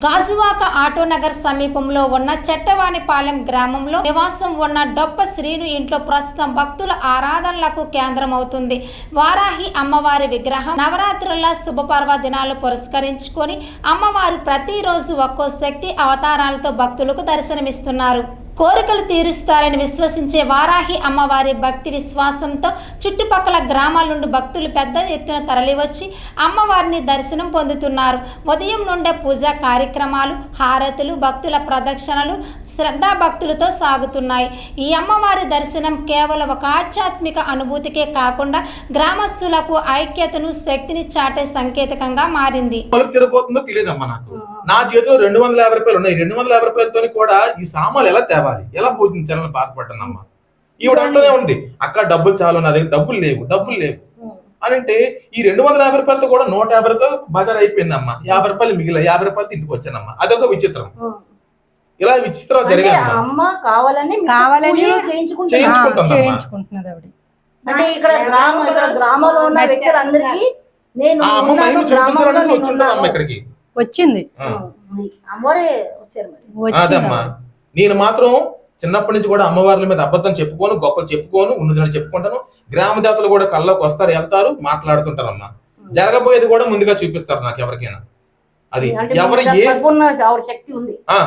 గాజువాక ఆటోనగర్ సమీపంలో ఉన్న చెట్టవానిపాలెం గ్రామంలో నివాసం ఉన్న డొప్ప శ్రీను ఇంట్లో ప్రస్తుతం భక్తుల ఆరాధనలకు కేంద్రం అవుతుంది వారాహి అమ్మవారి విగ్రహం నవరాత్రుల శుభపర్వ దినాలు పురస్కరించుకొని అమ్మవారు ప్రతిరోజు ఒక్కో శక్తి అవతారాలతో భక్తులకు దర్శనమిస్తున్నారు. కోరికలు తీరుస్తారని విశ్వసించే వారాహి అమ్మవారి భక్తి విశ్వాసంతో చుట్టుపక్కల గ్రామాల నుండి భక్తులు పెద్ద ఎత్తున తరలివచ్చి అమ్మవారిని దర్శనం పొందుతున్నారు. ఉదయం నుండే పూజా కార్యక్రమాలు హారతులు భక్తుల ప్రదక్షిణలు శ్రద్ధా భక్తులతో సాగుతున్నాయి. ఈ అమ్మవారి దర్శనం కేవలం ఒక ఆధ్యాత్మిక అనుభూతికే కాకుండా గ్రామస్తులకు ఐక్యతను శక్తిని చాటే సంకేతకంగా మారింది. తెలియదమ్మా నాకు. నా చేతిలో రెండు వందల యాభై రూపాయలు ఉన్నాయి. రెండు వందల యాభై రూపాయలతో కూడా ఈ సామాన్లు ఎలా తేవాలి? ఎలా పూజించాలని బాధపడ్డానమ్మా ఈవిడ అంటూనే ఉంది అక్క డబ్బులు చాలు నా దగ్గర డబ్బులు లేవు డబ్బులు లేవు. అని అంటే ఈ రెండు వందల యాభై రూపాయలతో కూడా నూట యాభై రూపాయలు బజార్ అయిపోయిందమ్మా యాభై రూపాయలు మిగిలిన యాభై రూపాయలు ఇంటికి వచ్చానమ్మా. అదొక విచిత్రం. ఇలా విచిత్రం అమ్మ. కావాలని కావాలని చేయించుకుంటున్నారు. చేయించుకుంటాం. చేయించుకుంటామమ్మా. చేయించుకుంటున్నది ఆవిడ. అంటే ఇక్కడ గ్రామం ఇక్కడ గ్రామంలో ఉన్న వ్యక్తులందరికీ నేను చూపించాలని. ఇక్కడికి. వచ్చింది. అదమ్మా. నేను మాత్రం చిన్నప్పటి నుంచి కూడా అమ్మవార్ల మీద అబద్ధం చెప్పుకోను గొప్పలు చెప్పుకోను ఉన్నదని చెప్పుకుంటాను. గ్రామ దేవతలు కూడా కళ్ళకు వస్తారు వెళ్తారు మాట్లాడుతుంటారమ్మా. జరగబోయేది కూడా ముందుగా చూపిస్తారు నాకు ఎవరికైనా. అది ఎవరు ఏ శక్తి ఉంది. ఆ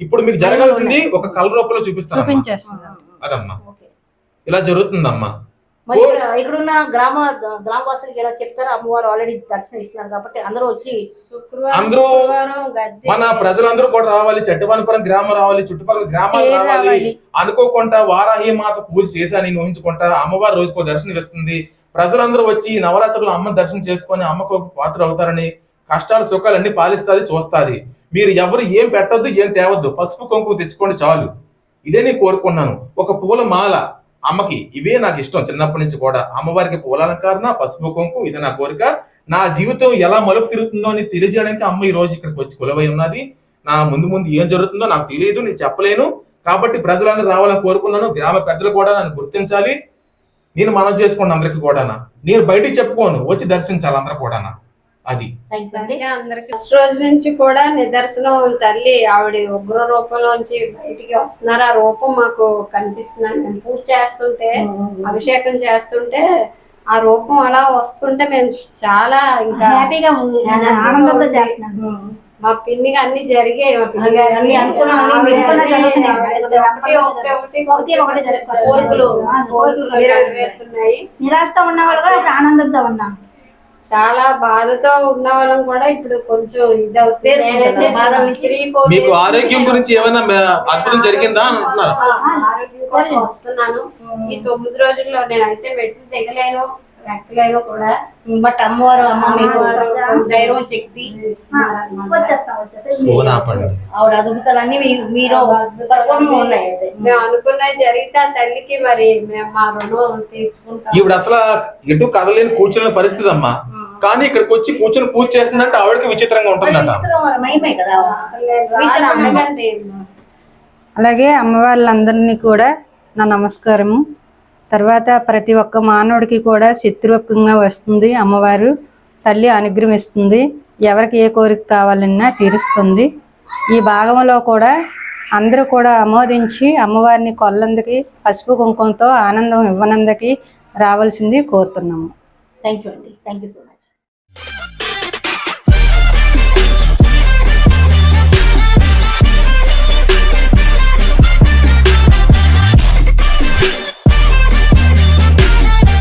ఇప్పుడు మీకు జరగాల్సింది ఒక కళ్ళ రూపంలో చూపిస్తారు అదమ్మా. ఇలా జరుగుతుందమ్మా. మరి ఇక్కడ ఇక్కడున్న గ్రామ గ్రామవాసులకి ఎలా చెప్తారు అమ్మవారు ఆల్రెడీ దర్శనం ఇస్తున్నారు కాబట్టి అందరూ వచ్చి శుక్రవారం అందరూ మన ప్రజలందరూ కూడా రావాలి చెట్టవానిపురం గ్రామం రావాలి చుట్టుపక్కల గ్రామాలు రావాలి. అనుకోకుండా వారాహి మాత పూజ చేశాను నేను ఊహించుకుంటా. అమ్మవారు రోజుకో దర్శనం ఇస్తుంది. ప్రజలందరూ వచ్చి నవరాత్రులు అమ్మ దర్శనం చేసుకొని అమ్మకు పాత్ర అవుతారని కష్టాలు సుఖాలు అన్ని పాలిస్తుంది చూస్తుంది. మీరు ఎవరు ఏం పెట్టొద్దు ఏం తేవద్దు. పసుపు కుంకుమ తెచ్చుకోండి చాలు. ఇదే నేను కోరుకున్నాను. ఒక పూల మాల. అమ్మకి ఇవే నాకు ఇష్టం. చిన్నప్పటి నుంచి కూడా అమ్మవారికి పూలాలంకారణ పసుపు కుంకుమ ఇది నా కోరిక. నా జీవితం ఎలా మలుపు తిరుగుతుందో అని తెలియజేయడానికి అమ్మ ఈ రోజు ఇక్కడికి వచ్చి కొలవై ఉన్నది. నా ముందు ముందు ఏం జరుగుతుందో నాకు తెలియదు నేను చెప్పలేను. కాబట్టి ప్రజలందరూ రావాలని కోరుకున్నాను. గ్రామ పెద్దలు కూడా నన్ను గుర్తించాలి. నేను మనం చేసుకోండి అందరికి కూడానా. నేను బయటికి చెప్పుకోను వచ్చి దర్శించాలి అందరూ కూడానా. అది. ఫస్ట్ రోజు నుంచి కూడా నిదర్శనం తల్లి ఆవిడ ఉగ్ర రూపంలోంచి బయటికి వస్తున్నారు. ఆ రూపం మాకు కనిపిస్తున్నాడు మేము పూజ చేస్తుంటే అభిషేకం చేస్తుంటే ఆ రూపం అలా వస్తుంటే మేము చాలా ఇంకా హ్యాపీగా ఉంది. ఆనందంతో చేస్తున్నాను మా పిన్నికి అన్ని జరిగాయి మా పిన్ని. కోరికలు నెరవేరుతున్నాయి నిరాశతో ఉన్న వాళ్ళు కూడా ఆనందంతో ఉన్నాం. చాలా బాధతో ఉన్న వాళ్ళం కూడా ఇప్పుడు కొంచెం ఇదవుతుంది. మీకు ఆరోగ్యం గురించి ఏమైనా అద్భుతం జరిగిందా అని అంటున్నారు ఆరోగ్యం కోసం వస్తున్నాను. ఈ తొమ్మిది రోజుల్లో నేనైతే మెట్లు దిగలేను. ఎక్కలేను కూడా బట్ అమ్మవారు అమ్మ మీకు అమ్మవారు ధైర్యం శక్తి వచ్చేస్తాం వచ్చేస్తాం. ఆవిడ అద్భుతాలన్నీ మీ- మీరు ఉన్నాయి. మేము అనుకున్నది జరిగితే ఆ తల్లికి మరి మేము మా రుణం తీర్చుకుంటాం. ఈవిడ అసలు ఎటు కదలేని కూర్చునే పరిస్థితి అమ్మా. కానీ ఇక్కడికి వచ్చి కూర్చొని పూజ చేస్తుందంటే ఆవిడకి విచిత్రంగా ఉంటుందట. అలాగే అమ్మవార్లందరినీ కూడా నా నమస్కారము. తర్వాత ప్రతి ఒక్క మానవుడికి కూడా శత్రువకంగా వస్తుంది అమ్మవారు తల్లి అనుగ్రహిస్తుంది. ఎవరికి ఏ కోరిక కావాలన్నా తీరుస్తుంది. ఈ భాగంలో కూడా అందరూ కూడా ఆమోదించి అమ్మవారిని కొల్లందుకి పసుపు కుంకుమతో ఆనందం ఇవ్వనందుకి రావాల్సింది కోరుతున్నాము. థ్యాంక్ యూ అండి. Thank you so much